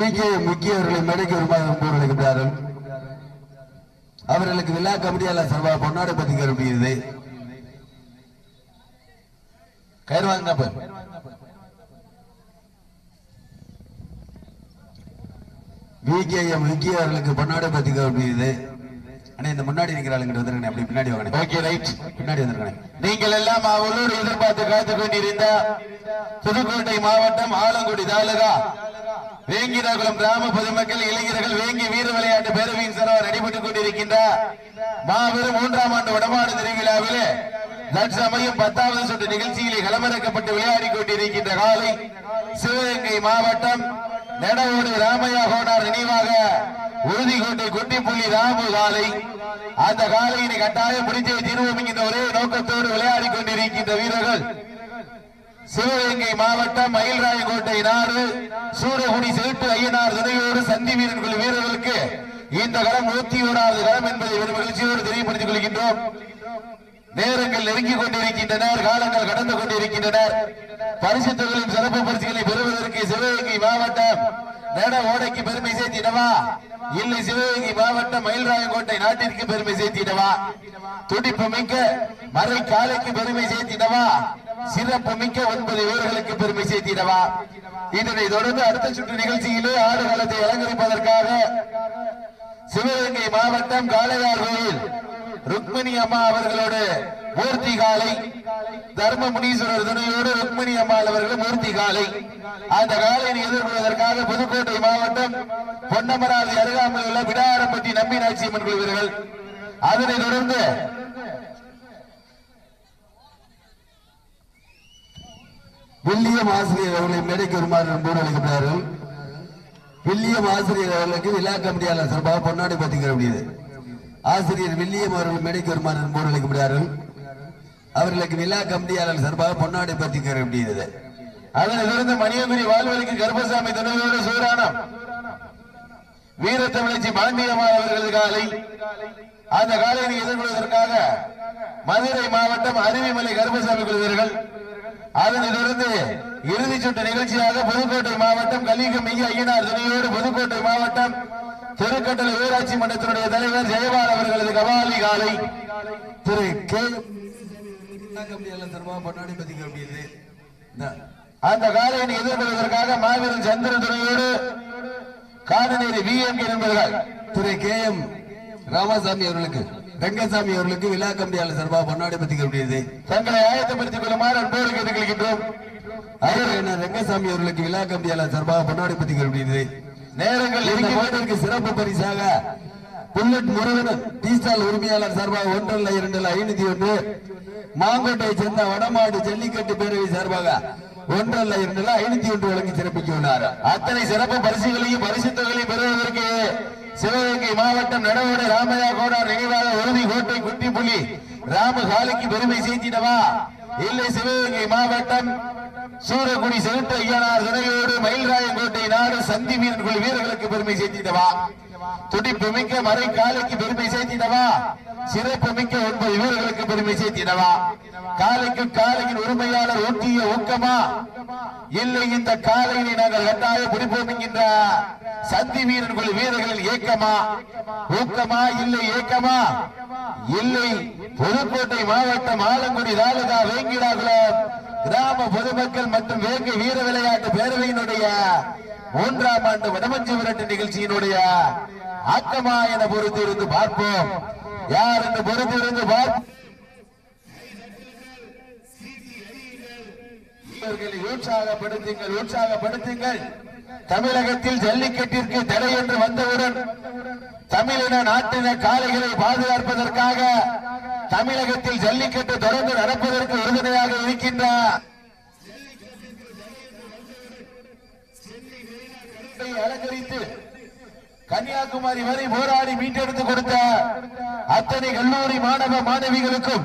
முக்கிய மேடைக்கு வருமாறு அவர்களுக்கு விழா கமிட்டியாளர் சார்பாக பொன்னாடு பத்தி கருப்பியது. கயிறு வாங்க விகேஎம் விக்கி அவர்களுக்கு பொன்னாடு பத்தி கருப்பியது. அண்ணா இந்த முன்னாடி நிக்கிறாளுங்கிட்ட வந்துருக்கேன் அப்படி பின்னாடி வாங்க ஓகே ரைட் பின்னாடி வந்துருக்கேன். நீங்கள் எல்லாம் அவளோடு எதிர்பார்த்து காத்துக் கொண்டிருந்த புதுக்கோட்டை மாவட்டம் ஆலங்குடி தாலுகா. வேங்கிரகுளம் கிராம பொதுமக்கள் இளைஞர்கள் வேங்கி வீர விளையாட்டு பேரவையின் சிறவர் நடைபெற்றுக் கொண்டிருக்கின்ற மாபெரும் மூன்றாம் ஆண்டு வடமாடு திருவிழாவிலே தற்சமயம் பத்தாவது சுற்று நிகழ்ச்சியிலே களமிறக்கப்பட்டு விளையாடி கொண்டிருக்கின்ற காலை சிவகங்கை மாவட்டம் நெடவோடு ராமையா கோனார் நினைவாக உறுதிகொண்டை குட்டிப்புள்ளி ராமு காலை. அந்த காலையினை கட்டாயம் முடித்தே தீர்வோம் என்கின்ற ஒரே நோக்கத்தோடு விளையாடி கொண்டிருக்கின்ற வீரர்கள். சிவகங்கை மாவட்டம் மயில்ராயங்கோட்டை நாடு சூரகுடி செழிப்பு ஐயனார் துணையோடு சந்தி வீரன் குழு வீரர்களுக்கு இந்த களம் நூத்தி ஓராவது களம் என்பதை ஒரு மகிழ்ச்சியோடு தெரியப்படுத்திக் கொள்கின்றோம். நேரங்கள் நெருங்கிக் கொண்டிருக்கின்றனர் காலங்கள் கடந்து கொண்டிருக்கின்றனர். பரிசு தொகையின் சிறப்பு பரிசுகளை பெறுவதற்கு சிவகங்கை மாவட்டம் நட ஓடைக்கு பெருமை சேர்த்திடவா? இல்லை சிவகங்கை மாவட்டம் மயில்ராயங்கோட்டை நாட்டிற்கு பெருமை சேர்த்திடவா? துடிப்பு மிக்க மறை காலைக்கு பெருமை சேர்த்திடவா? சிறப்பு மிக்க ஒன்பது வீரர்களுக்கு பெருமை சேர்த்திடவா? இதனை தொடர்ந்து அடுத்த சுற்று நிகழ்ச்சியிலே ஆடுகளத்தை அலங்கரிப்பதற்காக சிவகங்கை மாவட்டம் காளையார் கோயில் ருக்மிணி அம்மா அவர்களோடு மூர்த்தி காலை தர்ம முனீஸ்வரர் துணையோடு ருக்மிணி அம்மாள் அவர்கள் மூர்த்தி காலை. அந்த காலையை எதிர்கொள்வதற்காக புதுக்கோட்டை மாவட்டம் பொன்னமராவதி அருகாமையில் உள்ள விடாரப்பட்டி நம்பினாட்சி அம்மன் கொள்வீர்கள் அதனை தொடர்ந்து வில்லியம் ஆசிரியர் அவர்களை மேடைக்கு வருமாறு அன்போடு அழைக்கிறார்கள் வில்லியம் ஆசிரியர் அவர்களுக்கு விழா கமிட்டியாளர் சார்பாக பொன்னாடி பத்தி முடியுது ஆசிரியர் வில்லியம் அவர்கள் மேடைக்கு வருமாறு அன்போடு அவர்களுக்கு விழா கமிட்டியாளர் சார்பாக பொன்னாடி பத்தி கருப்பியது அதனைத் தொடர்ந்து மணியகுரி வாழ்வழிக்கு கருப்பசாமி துணையோடு சூரானம் வீரத்தமிழச்சி பாண்டியம்மாள் அவர்களது காலை. அந்த காலையை எதிர்கொள்வதற்காக மதுரை மாவட்டம் அருவிமலை கருப்பசாமி குழுவீர்கள் அதனைத் தொடர்ந்து இறுதி சுற்று நிகழ்ச்சியாக புதுக்கோட்டை மாவட்டம் கலிங்கம் மெய்ய ஐயனார் துணையோடு புதுக்கோட்டை மாவட்டம் திருக்கட்டளை ஊராட்சி மன்றத்தினுடைய தலைவர் ஜெயபால் அவர்களது கபாலி காலை திரு கே. அந்த காலையை எதிர்கொள்வதற்காக மாவீரன் சந்திரன் துறையோடு காதநேரி வி எம் என்பவர்கள் திரு கே. எம் ராமசாமி அவர்களுக்கு ரங்கசாமி அவர்களுக்கு விழா கம்பியாளர் சார்பாக பொன்னாடி பத்தி தங்களை ஆயத்தப்படுத்திக் கொள்ளுமாறு அன்போடு கேட்டுக்கொள்கின்றோம் அவர் என்ன ரங்கசாமி அவர்களுக்கு விழா கம்பியாளர் சார்பாக பொன்னாடி பத்தி நேரங்கள் இந்த மாட்டிற்கு சிறப்பு பரிசாக புல்லட் முருகன் டீ ஸ்டால் உரிமையாளர் சார்பாக ஒன்றல்ல இரண்டல்ல ஐநூத்தி ஒன்று. மாங்கோட்டையை சேர்ந்த வடமாடு ஜல்லிக்கட்டு பேரவை சார்பாக ஒன்றல்ல இரண்டல்ல ஐநூத்தி ஒன்று வழங்கி சிறப்பிக்க உள்ளார். அத்தனை சிறப்பு பரிசுகளையும் பரிசுத்தொகைகளையும் பெறுவதற்கு சிவகங்கை மாவட்டம் நடவோடு ராமையா கோடார் நினைவாக உறுதி கோட்டை குட்டிப்புலி ராம காலிக்கு பெருமை சேர்த்திடவா? இல்லை சிவகங்கை மாவட்டம் சூரக்குடி செலுத்த ஐயனார் துணையோடு மயில்ராயங்கோட்டை நாடு சந்தி வீரன் குழு வீரர்களுக்கு பெருமை சேர்த்திடவா? துடிப்பு மிக்க மறை காலைக்கு பெருமை சேர்த்திடவா? சிறப்பு மிக்க ஒன்பது வீரர்களுக்கு பெருமை சேர்த்திடவா? காலைக்கு காலையின் உரிமையாளர் ஒட்டிய ஊக்கமா? இல்லை இந்த காலையினை நாங்கள் கட்டாய பிடிப்போம் என்கின்ற சந்தி வீரன் குழு வீரர்களின் ஏக்கமா? ஊக்கமா? இல்லை ஏக்கமா? இல்லை. புதுக்கோட்டை மாவட்டம் ஆலங்குடி தாலுகா வேங்கிடாகுளம் கிராம பொதுமக்கள் மற்றும் வேங்கை வீர விளையாட்டு பேரவையினுடைய மூன்றாம் ஆண்டு வடமஞ்சி விரட்டு நிகழ்ச்சியினுடைய ஆக்கமா என பொறுத்து இருந்து பார்ப்போம். யார் என்று பொறுத்து இருந்து பார்ப்போம் உற்சாகப்படுத்துங்கள் உற்சாகப்படுத்துங்கள். தமிழகத்தில் ஜல்லிக்கட்டிற்கு தடை என்று வந்தவுடன் தமிழின நாட்டின காளைகளை பாதுகாப்பதற்காக தமிழகத்தில் ஜல்லிக்கட்டு தொடர்ந்து நடப்பதற்கு உறுதுணையாக இருக்கின்ற அலங்கரித்து கன்னியாகுமரி வரை போராடி மீட்டெடுத்து கொடுத்த அத்தனை கல்லூரி மாணவ மாணவிகளுக்கும்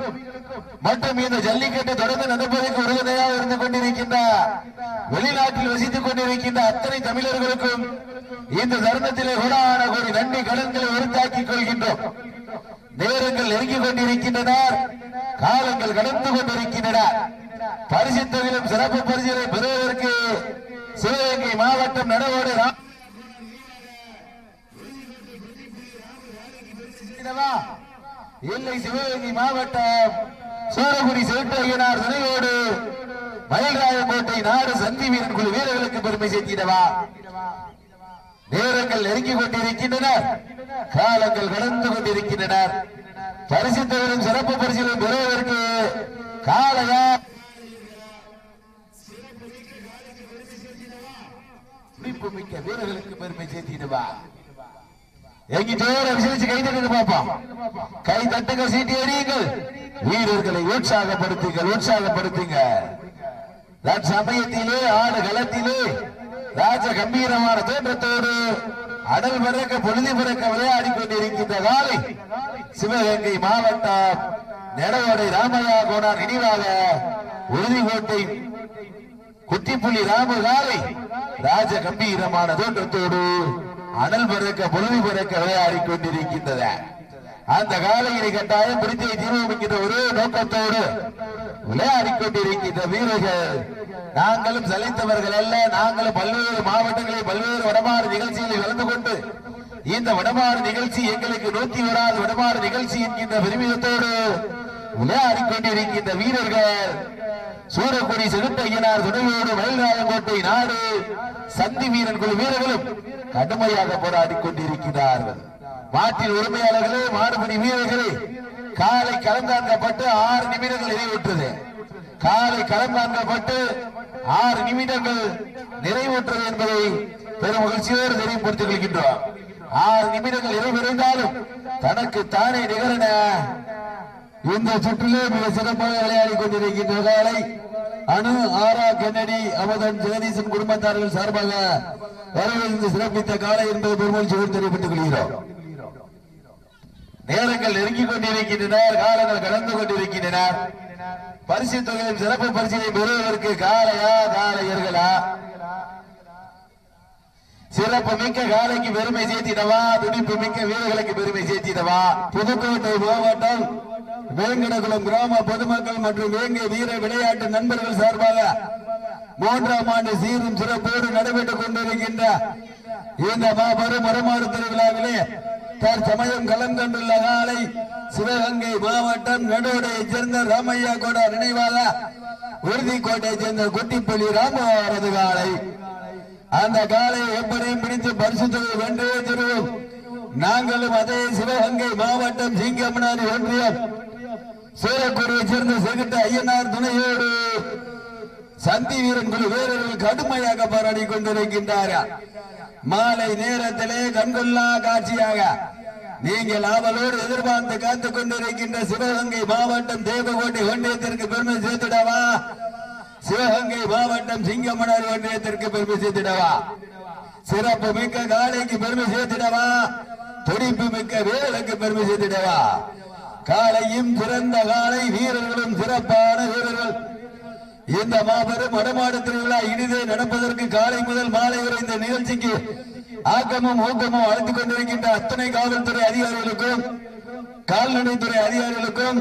மற்றும் இந்த ஜல்லிக்கட்டு தொடர்ந்து நடப்பதற்கு உறுதுணையாக இருந்து கொண்டிருக்கின்ற வெளிநாட்டில் வசித்துக் கொண்டிருக்கின்ற அத்தனை தமிழர்களுக்கும் இந்த தருணத்திலே கோடான கோடி நன்றி கடன்களை உறுத்தாக்கிக் கொள்கின்றோம். நேரங்கள் நெருங்கிக் கொண்டிருக்கின்றன காலங்கள் கடந்து கொண்டிருக்கின்றன. பரிசு தொழிலும் சிறப்பு பரிசுகளை பெறுவதற்கு சிவகங்கை மாவட்டம் நடவோடு இல்லை சிவகங்கை மாவட்டம் சூரகுடி செவிட்டையனார் துணையோடு மயில்ராயக்கோட்டை நாடு சந்தி வீரன் குழு வீரர்களுக்கு பெருமை சேர்த்திடவா நேரங்கள் நெருங்கிக் கொண்டிருக்கின்றனர் காலங்கள் கடந்து கொண்டிருக்கின்றன. பரிசுத்தவரும் சிறப்பு பரிசீலனை பெறுவதற்கு காலையா துடிப்பு மிக்க வீரர்களுக்கு பெருமை சேர்த்திடுவா. எங்கிட்டோட விசாரிச்சு கை தட்டுங்க பார்ப்போம் கை தட்டுங்க சீட்டி எறியுங்கள். வீரர்களை உற்சாகப்படுத்துங்கள் உற்சாகப்படுத்துங்க. சமயத்திலே ஆடு களத்திலே ராஜ கம்பீரமான தோற்றத்தோடு அடல் பிறக்க பொழுது பிறக்க விளையாடி கொண்டிருக்கின்ற காலை சிவகங்கை மாவட்டம் நெடவோடை ராமையா கோனார் நினைவாக உறுதிக்கோட்டை குட்டிப்புலி ராம காலை ராஜ கம்பீரமான தோற்றத்தோடு அனல் பிறக்க பொழுது பிறக்க விளையாடி கொண்டிருக்கின்றன அந்த காலையினை கட்டாயம் பிடித்தை தீர்மானிக்கின்ற ஒரே நோக்கத்தோடு விளையாடி கொண்டிருக்கின்ற வீரர்கள். நாங்களும் சலைத்தவர்கள் அல்ல. நாங்களும் பல்வேறு மாவட்டங்களில் பல்வேறு வடமாறு நிகழ்ச்சிகளில் கலந்து கொண்டு இந்த வடமாறு நிகழ்ச்சி எங்களுக்கு நோக்கி வராது வடமாறு நிகழ்ச்சி என்கின்ற பெருமிதத்தோடு விளையாடி கொண்டிருக்கின்ற வீரர்கள். சூரக்குடி செகுட்டையனார் துணையோடு மயில்ராயங்கோட்டை நாடு சந்தி வீரன் குழு வீரர்களும் கடுமையாக போராடி கொண்டிருக்கிறார்கள். மாட்டின் உரிமையாளர்களே மாடுபடி வீரர்களே காலை கலந்தாங்கப்பட்டு ஆறு நிமிடங்கள் நிறைவுற்றது. காலை கலந்தாங்கப்பட்டு ஆறு நிமிடங்கள் நிறைவுற்றது என்பதை பெரும் மகிழ்ச்சியோடு தெரியப்படுத்திக் கொள்கின்றோம். ஆறு நிமிடங்கள் நிறைவிருந்தாலும் தனக்கு தானே நிகரன இந்த சுற்றிலே மிக சிறப்பாக விளையாடி கொண்டிருக்கின்ற காலை அணு ஆரா கென்னடி அமதன் ஜெகதீசன் குடும்பத்தார்கள் சார்பாக வரவேற்று சிறப்பித்த காலை என்பது பெருமகிழ்ச்சியோடு தெரியப்பட்டுக் கொள்கிறோம். நேரங்கள் நெருங்கிக் கொண்டிருக்கின்றன காலங்கள் கடந்து கொண்டிருக்கின்றன. பரிசு தொகையின் சிறப்பு பரிசினை பெறுவதற்கு காலையா காலையர்களா? சிறப்பு மிக்க காலைக்கு பெருமை சேர்த்திடவா? துடிப்பு மிக்க வீரர்களுக்கு பெருமை சேர்த்திடவா? புதுக்கோட்டை மாவட்டம் வேங்கடகுளம் கிராம பொதுமக்கள் மற்றும் வேங்கை வீர விளையாட்டு நண்பர்கள் சார்பாக மூன்றாம் ஆண்டு சீரும் சிறப்போடு நடைபெற்றுக் கொண்டிருக்கின்ற இந்த மாபெரும் மரமாறு திருவிழாவிலே தற்சமயம் களம் கண்டுள்ள காலை சிவகங்கை மாவட்டம் நடுவடையைச் சேர்ந்த ராமையா கோட நினைவாக உறுதிக்கோட்டையைச் சேர்ந்த குட்டிப்பள்ளி ராமவரது காலை. அந்த காலை எப்படியும் பிடித்து பரிசுத்தவை வென்றே தருவோம் நாங்களும் அதே சிவகங்கை மாவட்டம் சிங்கமனாரி ஒன்றியம். சூரக்குடியை சேர்ந்த செகுட்ட ஐயனார் துணையோடு சந்தி வீரன் குழு வீரர்கள் கடுமையாக போராடி கொண்டிருக்கின்றார்கள். மாலை நேரத்திலே கண்கொள்ளா காட்சியாக நீங்கள் ஆவலோடு எதிர்பார்த்து காத்துக் கொண்டிருக்கின்ற சிவகங்கை மாவட்டம் தேவகோட்டை ஒன்றியத்திற்கு பெருமை சேர்த்திடவா? சிவகங்கை மாவட்டம் சிங்கமணர் ஒன்றியத்திற்கு பெருமை சேர்த்திடவா? சிறப்பு மிக்க காலைக்கு பெருமை சேர்த்திடவா? துடிப்பு மிக்க வேலுக்கு பெருமை சேர்த்திடவா? காலையும் சிறந்த காலை வீரர்களும் சிறப்பான வீரர்கள். இந்த மாபெரும் வடமாடு திருவிழா இனிதே நடப்பதற்கு காலை முதல் மாலை வரை இந்த நிகழ்ச்சிக்கு ஆக்கமும் ஊக்கமும் அழைத்துக் கொண்டிருக்கின்ற அத்தனை காவல்துறை அதிகாரிகளுக்கும் கால்நடைத்துறை அதிகாரிகளுக்கும்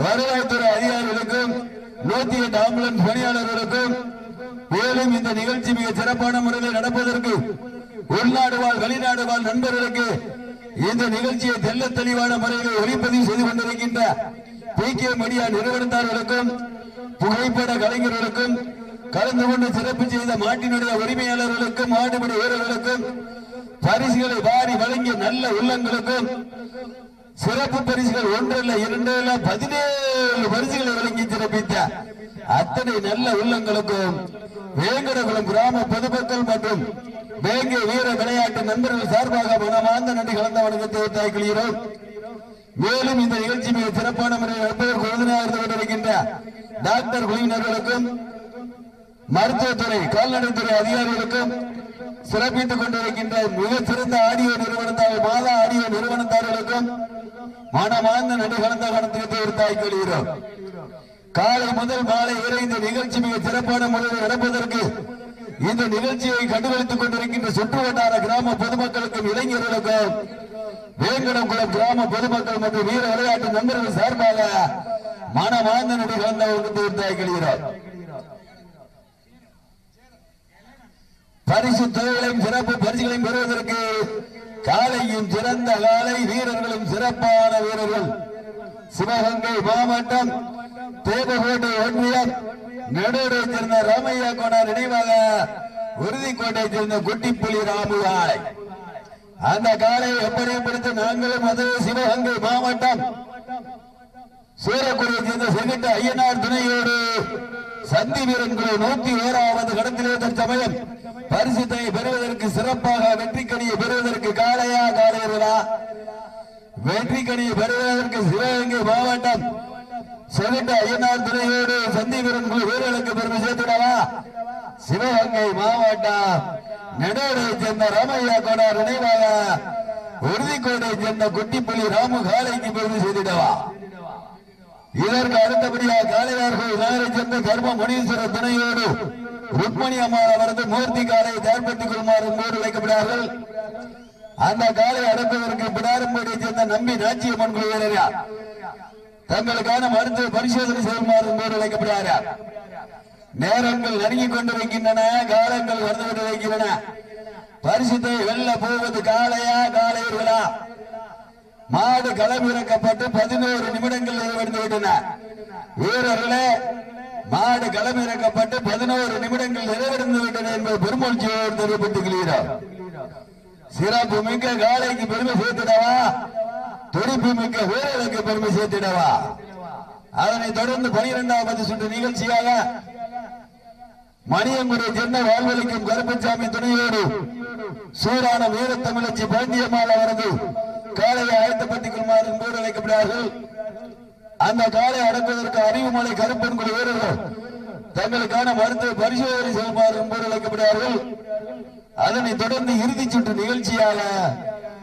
வருவாய்த்துறை அதிகாரிகளுக்கும் நூத்தி எட்டு ஆம்புலன்ஸ் பணியாளர்களுக்கும் மேலும் இந்த நிகழ்ச்சி மிக சிறப்பான முறையில் நடப்பதற்கு உள்நாடு வாழ் வெளிநாடு வாழ் நண்பர்களுக்கு இந்த நிகழ்ச்சியை தெல்ல தெளிவான முறையில் ஒளிப்பதிவு செய்து கொண்டிருக்கின்ற பி கே மீடியா நிறுவனத்தார்களுக்கும் புகைப்பட கலைஞர்களுக்கும் கலந்து கொண்டு சிறப்பு செய்த மாட்டினுடைய உரிமையாளர்களுக்கும் மாடுபடி வீரர்களுக்கும் பரிசுகளை வாரி வழங்கிய நல்ல உள்ளங்களுக்கும் சிறப்பு பரிசுகள் ஒன்றல்ல இரண்டல்ல பதினேழு பரிசுகளை வழங்கி சிறப்பித்த அத்தனை நல்ல உள்ளங்களுக்கும் வேங்கடகுளம் கிராம பொதுமக்கள் மற்றும் வேங்கை வீர விளையாட்டு நண்பர்கள் சார்பாக மனமார்ந்த நன்றி கலந்த வணக்கத்தை தாய்க்கொள்கிறோம் மேலும் இந்த நிகழ்ச்சி மிக சிறப்பான முறையில் நடப்பதற்கு உறுதுணையாக இருந்து கொண்டிருக்கின்ற டாக்டர் குழுவினர்களுக்கும் மருத்துவத்துறை கால்நடைத்துறை அதிகாரிகளுக்கும் சிறப்பித்துக் கொண்டிருக்கின்ற மிக சிறந்த ஆடியோ நிறுவனத்தார் மாதா ஆடியோ நிறுவனத்தார்களுக்கும் மனமார்ந்த நன்றி கலந்த கணத்திற்கு ஒரு தாய் கொள்கிறோம். காலை முதல் மாலை வரை இந்த நிகழ்ச்சி மிக சிறப்பான முறையில் நடப்பதற்கு இந்த நிகழ்ச்சியை கண்டுகளித்துக் கொண்டிருக்கின்ற சுற்று வட்டார கிராம பொதுமக்களுக்கும் இளைஞர்களுக்கும் வேங்கடங்குளம் கிராம பொதுமக்கள் மற்றும் வீர விளையாட்டு நண்பர்கள் சார்பாக மனமார்ந்த நடிகர் கலந்த ஒரு பரிசு தொகைகளையும் சிறப்பு பரிசுகளையும் பெறுவதற்கு காலையும் சிறந்த காலை வீரர்களும் சிறப்பான வீரர்கள். சிவகங்கை மாவட்டம் தேவகோட்டை ஒன்றியம் நடுவரை சேர்ந்த ராமையா கோனார் நினைவாக உறுதிக்கோட்டை சேர்ந்த குட்டிப்புலி ராமு அந்த காலை எப்படியும் பிடித்து நாங்களும் அது சிவகங்கை மாவட்டம் சூரக்குடியை சேர்ந்த செங்கிட்ட ஐயனார் துணையோடு சந்தி வீரன்களை நூத்தி ஓராவது கடத்திலே தற்சமயம் பரிசுத்தை பெறுவதற்கு சிறப்பாக வெற்றி பெறுவதற்கு காளையா காளையர்களா வெற்றி பெறுவதற்கு சிவகங்கை மாவட்டம் செங்கிட்ட ஐயனார் துணையோடு சந்தி வீரன்கள் வீரர்களுக்கு பெருமை சேர்த்துடவா சிவகங்கை மாவட்டம். நெடோரை சேர்ந்த ராமையா கோடார் நினைவாக உறுதிக்கோடை சேர்ந்த குட்டிப்புலி ராமு காளைக்கு பெருமை செய்திடவா? இதற்கு அடுத்தபடியாக காளையார்கள் நகரை சேர்ந்த கர்ம முனீஸ்வர துணையோடு ருக்மணி அம்மா அவரது மூர்த்தி காலை தயார்படுத்திக் கொள்ளுமாறு மூடு வைக்கப்படுகிறார்கள். அந்த காலை அடக்குவதற்கு பிடாரம்படியை சேர்ந்த நம்பி நாச்சியம்மன் குழு வீரர்கள் தங்களுக்கான மருத்துவ பரிசோதனை செய்யுமாறு மூடு வைக்கப்படுகிறார்கள் நேரங்கள் நெருங்கிக் கொண்டிருக்கின்றன காலங்கள் வந்துவிட்டு வருகின்றன பரிசுத்தை வெல்ல போவது காளையா காலையர்களா மாடு களமிறக்கப்பட்டு பதினோரு நிமிடங்கள் நிறைவடைந்து விட்டன வீரர்களே மாடு களமிறக்கப்பட்டு பதினோரு நிமிடங்கள் நிறைவடைந்து விட்டன என்பது பெருமூழ்ச்சியோடு தெரிவித்துக் கொள்கிறோம் சிறப்பு மிக்க காளைக்கு பெருமை சேர்த்திடவா? துடிப்பு மிக்க வீரர்களுக்கு பெருமை சேர்த்திடவா? அதனை தொடர்ந்து பனிரெண்டாவது சுற்று நிகழ்ச்சியாக மணியங்குடியை சென்னை வாழ்வழிக்கும் கருப்பசாமி துணையோடு சூடான வீரத்தமிழச்சி பாண்டியம்மாள் அவரது காலையை ஆயத்தப்படுத்திக் கொள்ளுமாறு போடு அழைக்கப்படுகிறார்கள். அந்த காலை அடக்குவதற்கு அறிவுமலை கருப்பன் குழு வீரர்கள் தங்களுக்கான மருத்துவ பரிசோதனை செய்யுமாறு போடு அழைக்கப்படுகிறார்கள். அதனைத் தொடர்ந்து இறுதிச் சுற்று நிகழ்ச்சியாக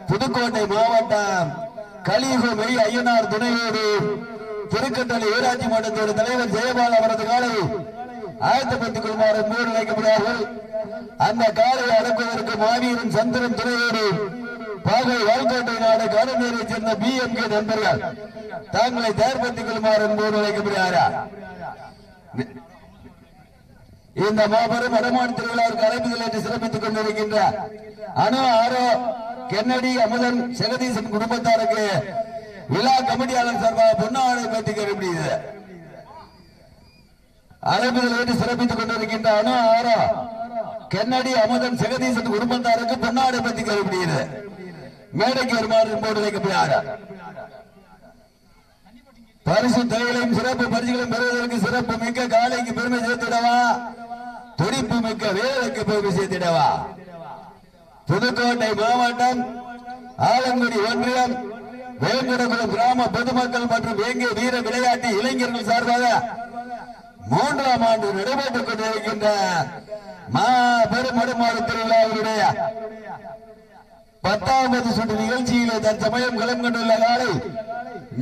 புதுக்கோட்டை மாவட்டம் கலியுக மெய் ஐயனார் துணையோடு திருக்கட்டளை ஊராட்சி மன்றத்தோட தலைவர் ஜெயபால் அவரது காலையில் ஆயத்தப்படுத்திக் கொள்ளுமாறு மூடு வைக்கப்படுவார்கள். அந்த காலை அடக்குவதற்கு மாவீரன் சந்திரன் துணையோடு பாகை வால்கோட்டை நாடு காலநீரை சேர்ந்த பி எம் கே நண்பர்கள் தாங்களை தயார்படுத்திக் கொள்ளுமாறு மூடு வைக்கப்படுகிறாரா இந்த மாபெரும் வடமான திருவிழாவிற்கு அழைப்புகள் என்று சிறப்பித்துக் கொண்டிருக்கின்ற அணு ஆரோ கென்னடி அமுதன் ஜெகதீசன் குடும்பத்தாருக்கு விழா கமிட்டியாளர் சார்பாக பொன்னாடை பற்றி கருப்பிடுகிறது அழைப்புகள் ஏற்று சிறப்பித்துக் கொண்டிருக்கின்ற அணு ஆரோ. கென்னடி அமுதன் ஜெகதீசன் குடும்பத்தாருக்கு பொன்னாடை பற்றி கேள்விப்படுகிறது. மேடைக்கு வருமாறு போட்டு வைக்கப்படுகிறார் பரிசு தொகைகளையும் சிறப்பு பரிசுகளையும் பெறுவதற்கு சிறப்பு மிக்க காலைக்கு பெருமை சேர்த்திடவா? துடிப்பு மிக்க வேலைக்கு பெருமை சேர்த்திடவா? புதுக்கோட்டை மாவட்டம் ஆலங்குடி ஒன்றியம் வேங்கடகுளம் கிராம பொதுமக்கள் மற்றும் வேங்கிய வீர விளையாட்டு இளைஞர்கள் சார்பாக மூன்றாம் ஆண்டு நடைபெற்றுக் கொண்டிருக்கின்ற மாபெரும் அடுமாறு திருவிழாவினுடைய பத்தாவது சுற்று நிகழ்ச்சியிலே தற்சமயம் களம் கொண்டுள்ள நாளை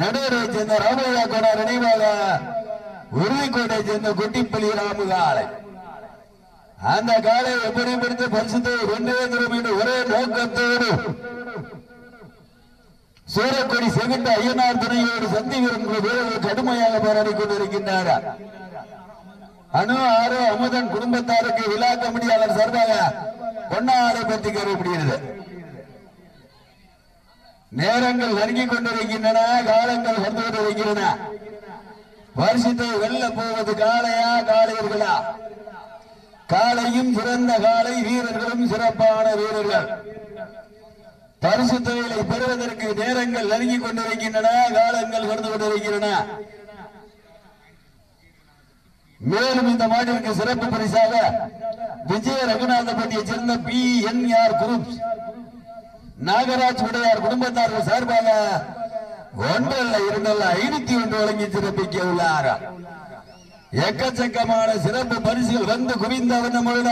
நடுவரை சேர்ந்த ராமையா கோடார் நினைவாக உறுதிக்கோட்டை சேர்ந்த குட்டிப்பள்ளி ராமு காலை. அந்த காலை எப்படி பிடித்து பரிசுத்தை வென்றே தரும் என்று ஒரே நோக்கத்தோடு சூரக்கொடி செகுண்ட ஐயனார் துணையோடு சந்தி வீரர்கள் வீரர்கள் கடுமையாக போராடி கொண்டிருக்கின்றார் அணு ஆரோ அமுதன் குடும்பத்தாருக்கு விழா கமிட்டியாளர் சார்பாக பொன்னாறு பற்றி கருவப்படுகிறது நேரங்கள் நெருங்கிக் கொண்டிருக்கின்றன காலங்கள் வந்து கொண்டிருக்கின்றன வருஷத்தை வெல்ல போவது காளையா காளையர்களா? காளையும் சிறந்த காளை வீரர்களும் சிறப்பான வீரர்கள். பரிசு தொழிலை பெறுவதற்கு நேரங்கள் நெருங்கிக் கொண்டிருக்கின்றன காலங்கள் கடந்து கொண்டிருக்கின்றன மேலும் இந்த மாநிலக்கு சிறப்பு பரிசாக விஜய ரகுநாதபதியை சேர்ந்த P N R group. Nagaraj Udayar குடும்பத்தார்கள் சார்பாக ஒன்றல்ல இரண்டல்ல ஐநூத்தி ஒன்று வழங்கி சிறப்பிக்க உள்ளார் எக்கச்சக்கமான சிறப்பு பரிசுகள் வந்து குவிந்த வண்ணமுள்ள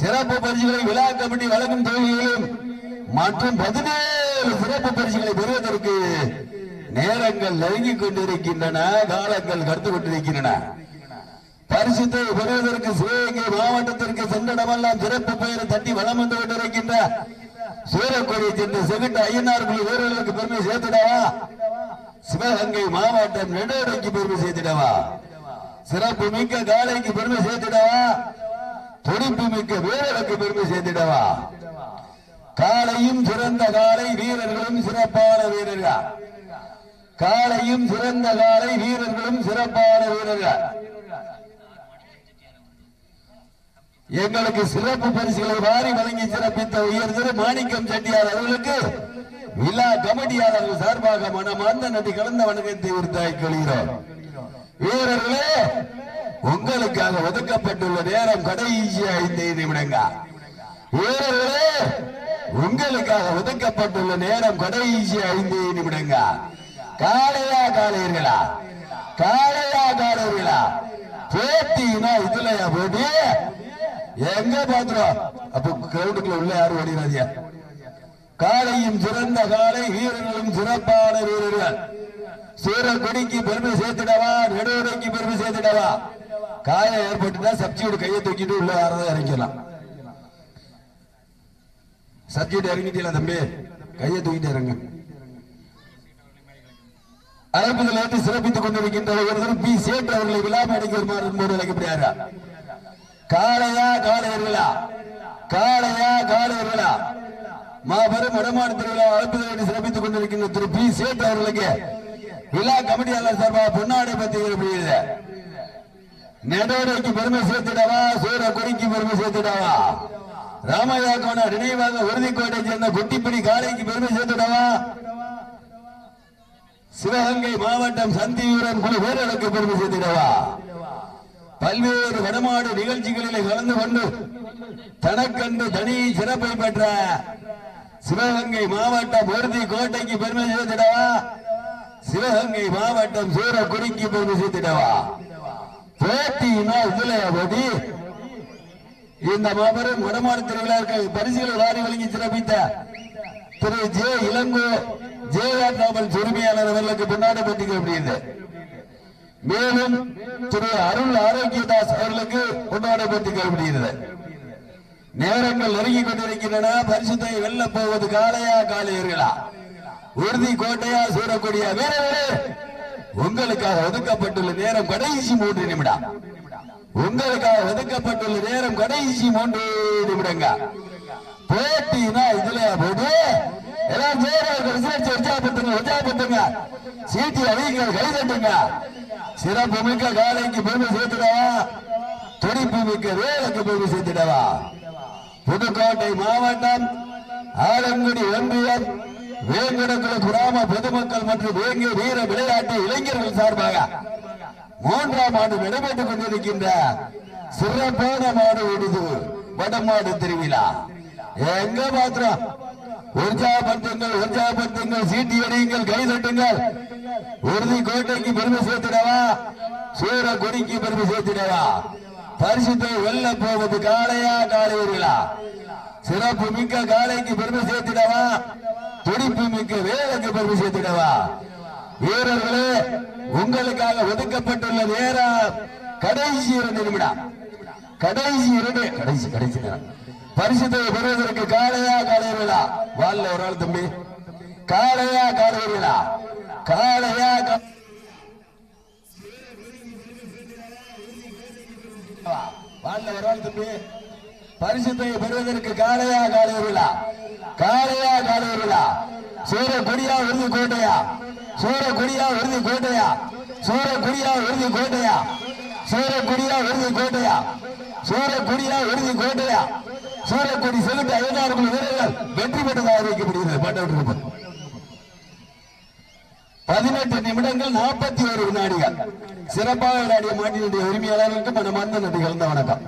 சிறப்பு பரிசுகளை விழா கமிட்டி வழங்கும் தொகுதிகளிலும் மற்றும் பதினேழு சிறப்பு பரிசுகளை பெறுவதற்கு நேரங்கள் நெருங்கிக் கொண்டிருக்கின்றன காலங்கள் கடந்து கொண்டிருக்கின்றன. பரிசுத்தை பெறுவதற்கு சிவகங்கை மாவட்டத்திற்கு சென்றடமெல்லாம் சிறப்பு பெயரை தட்டி வளம் வந்து கொண்டிருக்கின்ற சூரக்கொடியை சென்று செகுண்ட ஐயனார் குழு வீரர்களுக்கு பெருமை சேர்த்திடவா? சிவகங்கை மாவட்டம் நெடுவடைக்கு பெருமை சேர்த்திடவா? சிறப்பு மிக்க காலைக்கு பெருமை சேர்த்திடவா? துடிப்பு மிக்க வீரர்களுக்கு பெருமை சேர்த்திடவா? காலையும் சிறந்த காலை வீரர்களும் சிறப்பான வீரர்கள். காலையும் சிறந்த காலை வீரர்களும் சிறப்பான வீரர்கள். எங்களுக்கு சிறப்பு பரிசுகளை வாரி வழங்கி சிறப்பித்த உயர் மாணிக்கம் செட்டியார் அவர்களுக்கு விழா கமிட்டியாளர்கள் சார்பாக மனமார்ந்த நன்றி கலந்த வணக்கத்தை உறுத்தாய் கொள்கிறோம். வீரர்களே உங்களுக்காக ஒதுக்கப்பட்டுள்ள நேரம் கடைசி ஐந்து நிமிடங்க. வீரர்களே உங்களுக்காக ஒதுக்கப்பட்டுள்ள நேரம் கடைசி ஐந்து நிமிடங்க. காலையா காளையர்களா? காளையா காலையர்களா போட்டினா இதுலயா போட்டி எங்க பாத்துறோம் அப்ப கிரவுண்டுக்குள்ள உள்ள யாரும் ஓடிடாதியா காளையும் சிறந்த காலை வீரர்களும் சிறப்பான வீரர்கள். சூரக்குடிக்கு பெருமை சேர்த்துடவா? நெடுவடைக்கு பெருமை சேர்த்துடவா? காயம் ஏற்பட்டுனா சப்ஜியோட கையை தூக்கிட்டு உள்ள யாரதான் இறங்கிக்கலாம் சப்ஜியோட இறங்கிட்டீங்களா தம்பி? கையை தூக்கிட்டு இறங்க. அழைப்புகள் ஏற்று சிறப்பித்துக் கொண்டிருக்கின்ற ஒருவர் பி சேட் அவர்களை விழா மேடைக்கு வருமாறு அழைக்கப்படுகிறார். காளையா காளையர்களா காளையா காளையர்களா மாபெரும் வடமான திருவிழா அழைப்புதலை சிறப்பித்துக் கொண்டிருக்கின்ற திரு பி சேட் அவர்களுக்கு விழா கமிட்டியாளர் சார்பாக பொன்னாடை பத்தி விரும்புகிறது நெடோடைக்கு பெருமை சேர்த்திடவா சூர குறிக்கு பெருமை சேர்த்திடவா ராமையா கோண நினைவாக உறுதிக்கோட்டை சேர்ந்த குட்டிப்பிடி காளைக்கு பெருமை சேர்த்திடவா சிவகங்கை மாவட்டம் சந்தியூரன் குழு வீரர்களுக்கு பெருமை சேர்த்திடவா பல்வேறு வடமாடு நிகழ்ச்சிகளிலே கலந்து கொண்டு தனக்கென்று தனி சிறப்பை பெற்ற சிவகங்கை மாவட்டம் பொருதி கோட்டைக்கு பெருமை சேர்த்திடவா? சிவகங்கை மாவட்டம் சூரக்குடிக்கு பெருமை சேர்த்திடவா? போட்டினா இதுல போட்டி. இந்த மாபெரும் வடமாடு திருவிழாக்கள் பரிசுகளை வாரி வழங்கி சிறப்பித்த திரு ஜே இளங்கோ ஜேஆர் நாவல் உரிமையாளர் அவர்களுக்கு பின்னாடி முடியுது மேலும் திரு அருள் ஆரோக்கியதாஸ் அவர்களுக்கு கொண்டாட பற்றி முடியுது நேரங்கள் நெருங்கி கொண்டிருக்கின்றன. பரிசுத்தை வெல்ல போவது காளையா காலையர்களா? உறுதி கோட்டையா சூரக்கூடிய வீரர்களே உங்களுக்காக ஒதுக்கப்பட்டுள்ள நேரம் கடைசி மூன்று நிமிடம். உங்களுக்காக ஒதுக்கப்பட்டுள்ள நேரம் கடைசி மூன்று நிமிடங்க. போட்டினா இதுல போட்டு எல்லாம் ஜோராக விசாரிச்சு உற்சாகப்படுத்துங்க உற்சாகப்படுத்துங்க. சீட்டி அழிங்க கை தட்டுங்க சிறப்பு மிக்க காலைக்கு பெருமை சேர்த்துடவா? துடிப்பு மிக்க வேலைக்கு பெருமை சேர்த்துடவா? புதுக்கோட்டை மாவட்டம் ஆலங்குடி ஒன்றியம் வேங்கடக்குள கிராம பொதுமக்கள் மற்றும் வேங்கிய வீர விளையாட்டு இளைஞர்கள் சார்பாக மூன்றாம் ஆண்டு நடைபெற்றுக் கொண்டிருக்கின்ற சிறப்பான மாடு விடுது வடமாடு திருவிழா. எங்க பாத்திரம் உற்சாகப்படுத்துங்கள் உற்சாகப்படுத்துங்கள் சீட்டி அடியுங்கள் கை தட்டுங்கள். உறுதி கோட்டைக்கு பெருமை சேர்த்திடவா? சூர கொடிக்கு பெருமை சேர்த்திடவா? பரிசுத்தை வெல்ல போவது காளையா காளையர்களா சிறப்பு மிக்க காளைக்கு பெருமை சேர்த்திடவா? துடிப்பு மிக்க வேலைக்கு பெருமை சேர்த்திடவா? வீரர்களே உங்களுக்காக ஒதுக்கப்பட்டுள்ள நேரம் கடைசி இரண்டு நிமிடம். கடைசி இரண்டு கடைசி கடைசி நேரம். பரிசுத்தை பெறுவதற்கு காளையா காளையர்களா வாழ்ல ஒரு ஆள் தம்பி. காளையா காளையர்களா காளையா கா- ஒரு ஆள் தம்பி. பரிசுத்தை பெறுவதற்கு காலையா காளையர்களா காளையா காளையர்களா சூர கொடியா உறுதி கோட்டையா. சூர கொடியா உறுதி கோட்டையா. சூர கொடியா உறுதி கோட்டையா. சூர கொடியா உறுதி கோட்டையா. சூர கொடியா உறுதி கோட்டையா. சூரக்கொடி செலுத்த ஐந்தாயிரம் வீரர்கள் வெற்றி பெற்றதாக அறிவிக்கப்படுகிறது. பாட்டவர்கள் பதினெட்டு நிமிடங்கள் நாற்பத்தி ஒரு வினாடிகள். சிறப்பாக விளையாடிய மாட்டினுடைய உரிமையாளர்களுக்கு மனமார்ந்த நன்றி கலந்த வணக்கம்.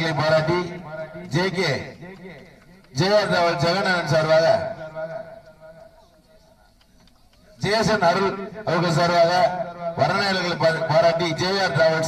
வர்ணனையாளர்களை பாராட்டி ஜே கே ஜெயர் ஜெகநாதன் சார்பாக ஜேசன் அருள் அவர்கள் சார்பாக வரணாளர்களை பாராட்டி ஜேஆர் டிராவல்ஸ்